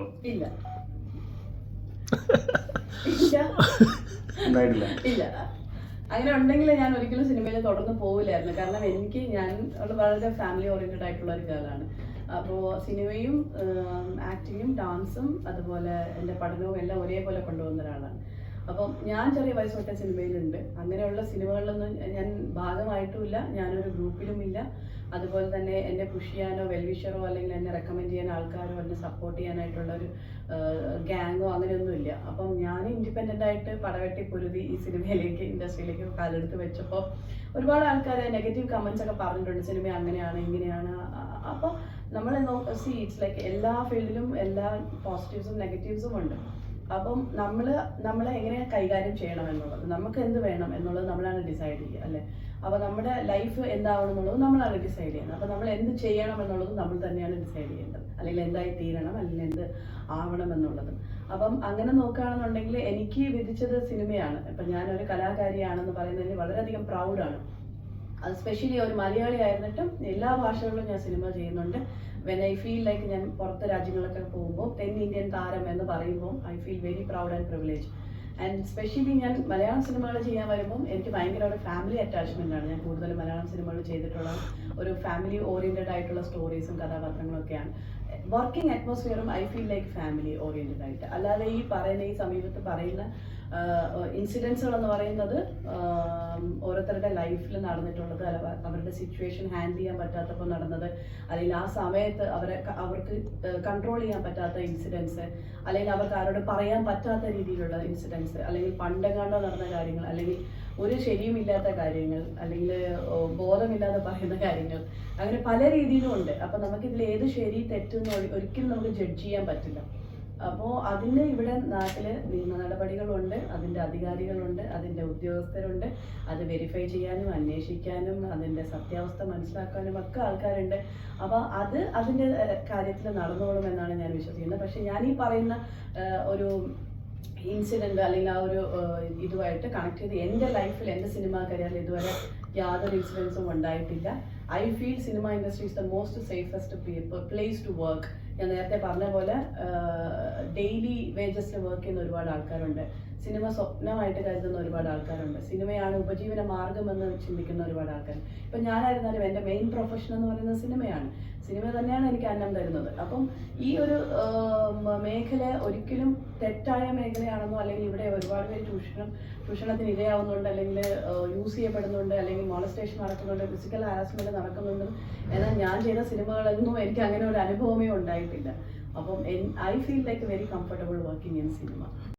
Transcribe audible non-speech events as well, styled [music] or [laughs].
ഇല്ല. [laughs] ഇല്ല. അങ്ങനെ ഉണ്ടെങ്കിൽ ഞാൻ ഒരിക്കലും സിനിമയിൽ തുടർന്ന് പോവില്ലായിരുന്നു. കാരണം എനിക്ക് ഞാൻ വളരെ ഫാമിലി ഓറിയന്റഡ് ആയിട്ടുള്ള ഒരു ഗേളാണ് അപ്പോൾ സിനിമയും ആക്ടിങ്ങും ഡാൻസും അതുപോലെ എന്റെ പഠനവും എല്ലാം ഒരേപോലെ കൊണ്ടുപോകുന്ന ഒരാളാണ്. അപ്പം ഞാൻ ചെറിയ വയസ്സ് തൊട്ടേ സിനിമയിലുണ്ട്. അങ്ങനെയുള്ള സിനിമകളിലൊന്നും ഞാൻ ഭാഗമായിട്ടുമില്ല. ഞാനൊരു ഗ്രൂപ്പിലുമില്ല. അതുപോലെ തന്നെ എന്നെ പുഷ് ചെയ്യാനോ വെൽവിഷറോ അല്ലെങ്കിൽ എന്നെ റെക്കമെൻഡ് ചെയ്യാൻ ആൾക്കാരോ എന്നെ സപ്പോർട്ട് ചെയ്യാനായിട്ടുള്ള ഒരു ഗ്യാങ്ങോ അങ്ങനെയൊന്നുമില്ല. അപ്പം ഞാൻ ഇൻഡിപെൻഡന്റ് ആയിട്ട് പടവെട്ടി പൊരുതി ഈ സിനിമയിലേക്ക് ഇൻഡസ്ട്രിയിലേക്ക് കാലെടുത്ത് വെച്ചപ്പോൾ ഒരുപാട് ആൾക്കാർ നെഗറ്റീവ് കമൻസ് ഒക്കെ പറഞ്ഞിട്ടുണ്ട്. സിനിമ അങ്ങനെയാണ് ഇങ്ങനെയാണ്. അപ്പോൾ നമ്മൾ സി ഇറ്റ്സ് ലൈക്ക് എല്ലാ ഫീൽഡിലും എല്ലാ പോസിറ്റീവ്സും നെഗറ്റീവ്സും ഉണ്ട്. അപ്പം നമ്മൾ നമ്മളെ എങ്ങനെ കൈകാര്യം ചെയ്യണം എന്നുള്ളത്? നമുക്ക് എന്ത് വേണം എന്നുള്ളത് നമ്മളാണ് ഡിസൈഡ് ചെയ്യുക അല്ലേ? അപ്പോൾ നമ്മുടെ ലൈഫ് എന്താവണം എന്നുള്ളത് നമ്മളാണ് ഡിസൈഡ് ചെയ്യുന്നത്. അപ്പോൾ നമ്മൾ എന്ത് ചെയ്യണം എന്നുള്ളത് നമ്മൾ തന്നെയാണ് ഡിസൈഡ് ചെയ്യേണ്ടത്. അല്ലെങ്കിൽ എന്തായി തീരണം അല്ലെങ്കിൽ എന്ത് ആവണം എന്നുള്ളത്. അപ്പം അങ്ങനെ നോക്കുകയാണെന്നുണ്ടെങ്കിൽ എനിക്ക് വിധിച്ചത് സിനിമയാണ്. ഇപ്പം ഞാനൊരു കലാകാരിയാണെന്ന് പറയുന്നതിന് വളരെയധികം പ്രൗഡാണ് അത് സ്പെഷ്യലി ഒരു മലയാളി ആയിരുന്നിട്ടും എല്ലാ ഭാഷകളിലും ഞാൻ സിനിമ ചെയ്യുന്നുണ്ട്. വെൻ ഐ ഫീൽ ലൈക്ക് ഞാൻ പുറത്തെ രാജ്യങ്ങളൊക്കെ പോകുമ്പോൾ തെൻ ഇന്ത്യൻ താരം എന്ന് പറയുമ്പോൾ I feel very proud and privilege and specially ഞാൻ മലയാളം സിനിമകൾ ചെയ്യാൻ വരുമ്പോൾ എനിക്ക് ഭയങ്കര ഒരു ഫാമിലി അറ്റാച്ച്മെന്റ് ആണ്. ഞാൻ കൂടുതലും മലയാളം സിനിമകൾ ചെയ്തിട്ടുള്ള ഒരു ഫാമിലി ഓറിയന്റഡ് ആയിട്ടുള്ള സ്റ്റോറീസും കഥാപാത്രങ്ങളും ഒക്കെയാണ്. Working അറ്റ്മോസ്ഫിയറും I feel like family oriented ആയിട്ട്. അല്ലാതെ ഈ പറയുന്ന ഈ സമീപത്ത് പറയുന്ന ഇൻസിഡൻസുകൾ എന്ന് പറയുന്നത് ഓരോരുത്തരുടെ ലൈഫിൽ നടന്നിട്ടുള്ളത് അല്ല അവരുടെ സിറ്റുവേഷൻ ഹാൻഡിൽ ചെയ്യാൻ പറ്റാത്തപ്പോൾ നടന്നത് അല്ലെങ്കിൽ ആ സമയത്ത് അവരെ അവർക്ക് കൺട്രോൾ ചെയ്യാൻ പറ്റാത്ത ഇൻസിഡൻസ് അല്ലെങ്കിൽ അവർക്ക് ആരോട് പറയാൻ പറ്റാത്ത രീതിയിലുള്ള ഇൻസിഡൻസ് അല്ലെങ്കിൽ പണ്ടെങ്ങാണ്ടോ നടന്ന കാര്യങ്ങൾ അല്ലെങ്കിൽ ഒരു ശരിയുമില്ലാത്ത കാര്യങ്ങൾ അല്ലെങ്കിൽ ബോധമില്ലാതെ പറയുന്ന കാര്യങ്ങൾ അങ്ങനെ പല രീതിയിലും ഉണ്ട്. അപ്പം നമുക്കിതിൽ ഏത് ശരി തെറ്റെന്ന് ഒരി- ഒരിക്കലും നമുക്ക് ജഡ്ജ് ചെയ്യാൻ പറ്റില്ല. അപ്പോൾ അതിന് ഇവിടെ നാട്ടിൽ നിയമ നടപടികളുണ്ട് അതിന്റെ അധികാരികളുണ്ട് അതിന്റെ ഉദ്യോഗസ്ഥരുണ്ട്. അത് വെരിഫൈ ചെയ്യാനും അന്വേഷിക്കാനും അതിന്റെ സത്യാവസ്ഥ മനസ്സിലാക്കാനും ഒക്കെ ആൾക്കാരുണ്ട്. അപ്പോൾ അത് അതിന്റെ കാര്യത്തിൽ നടന്നോളുമെന്നാണ് ഞാൻ വിശ്വസിക്കുന്നത്. പക്ഷേ ഞാൻ ഈ പറയുന്ന ഒരു ഇൻസിഡന്റ് അല്ലെങ്കിൽ ആ ഒരു ഇതുമായിട്ട് കണക്ട് ചെയ്ത് എന്റെ ലൈഫിൽ എന്റെ സിനിമാ കരിയറിൽ ഇതുവരെ യാതൊരു ഇൻസിഡൻസും ഉണ്ടായിട്ടില്ല. I feel cinema industry is the most safest place to work ഞാൻ നേരത്തെ പറഞ്ഞ പോലെ ഡെയിലി വേജസിൽ വർക്ക് ചെയ്യുന്ന ഒരുപാട് ആൾക്കാരുണ്ട്. സിനിമ സ്വപ്നമായിട്ട് കരുതുന്ന ഒരുപാട് ആൾക്കാരുണ്ട്. സിനിമയാണ് ഉപജീവന മാർഗമെന്ന് ചിന്തിക്കുന്ന ഒരുപാട് ആൾക്കാർ. ഇപ്പം ഞാനായിരുന്നാലും എന്റെ മെയിൻ പ്രൊഫഷൻ എന്ന് പറയുന്നത് സിനിമയാണ്. സിനിമ തന്നെയാണ് എനിക്ക് അന്നം തരുന്നത്. അപ്പം ഈ ഒരു മേഖല ഒരിക്കലും തെറ്റായ മേഖലയാണെന്നോ അല്ലെങ്കിൽ ഇവിടെ ഒരുപാട് പേര് ചൂഷണം ചൂഷണത്തിന് ഇരയാവുന്നുണ്ട് അല്ലെങ്കിൽ യൂസ് ചെയ്യപ്പെടുന്നുണ്ട് അല്ലെങ്കിൽ മോളസ്റ്റേഷൻ നടക്കുന്നുണ്ട് ഫിസിക്കൽ ഹാരാസ്മെന്റ് നടക്കുന്നുണ്ട് എന്നാൽ ഞാൻ ചെയ്ത സിനിമകളൊന്നും എനിക്ക് അങ്ങനെ ഒരു അനുഭവമേ ഉണ്ടായിട്ടില്ല. അപ്പം I feel like very comfortable working in cinema